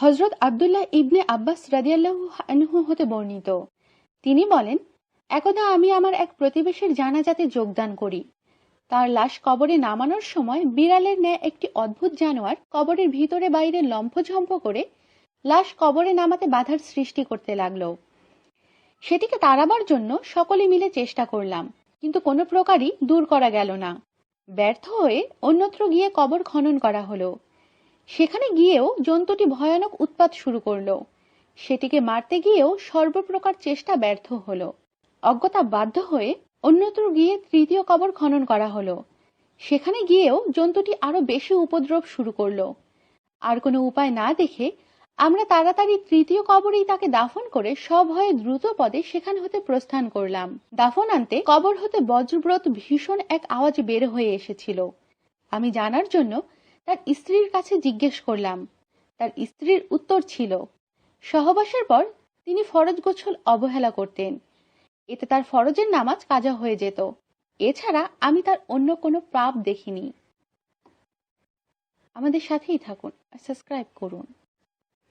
হজরত আবদুল্লাহ ইবনে আব্বাস রাদিয়াল্লাহু আনহু হতে বর্ণিত। তিনি বলেন, একদা আমি আমার এক প্রতিবেশীর জানাজাতে যোগদান করি। তার লাশ কবরে নামানোর সময় বিড়ালের ন্যায় একটি অদ্ভুত জানোয়ার কবরের ভিতরে বাইরে লম্ফঝম্প করে লাশ কবরে নামাতে বাধার সৃষ্টি করতে লাগল। সেটিকে তাড়াবার জন্য সকলে মিলে চেষ্টা করলাম, কিন্তু কোনো প্রকারই দূর করা গেল না। ব্যর্থ হয়ে অন্যত্র গিয়ে কবর খনন করা হলো। সেখানে গিয়েও জন্তুটি ভয়ানক উৎপাত শুরু করল। সেটিকে মারতে গিয়েও সর্বপ্রকার চেষ্টা ব্যর্থ হলো। অজ্ঞতা বাধ্য হয়ে অন্যত্র গিয়ে তৃতীয় কবর খনন করা হলো। সেখানে গিয়েও জন্তুটি আরও বেশি উপদ্রব শুরু করল। আর কোনো উপায় না দেখে আমরা তাড়াতাড়ি তৃতীয় কবরেই তাকে দাফন করে সভয়ে দ্রুত পদে সেখান হতে প্রস্থান করলাম। দাফন আনতে কবর হতে বজ্রব্রত ভীষণ এক আওয়াজ বের হয়ে এসেছিল। আমি জানার জন্য তার স্ত্রীর কাছে জিজ্ঞেস করলাম। তার স্ত্রীর উত্তর ছিল, সহবাসের পর তিনি ফরজ গোছল অবহেলা করতেন। এতে তার ফরজের নামাজ কাজা হয়ে যেত। এছাড়া আমি তার অন্য কোনো পাপ দেখিনি। আমাদের সাথেই থাকুন আর সাবস্ক্রাইব করুন।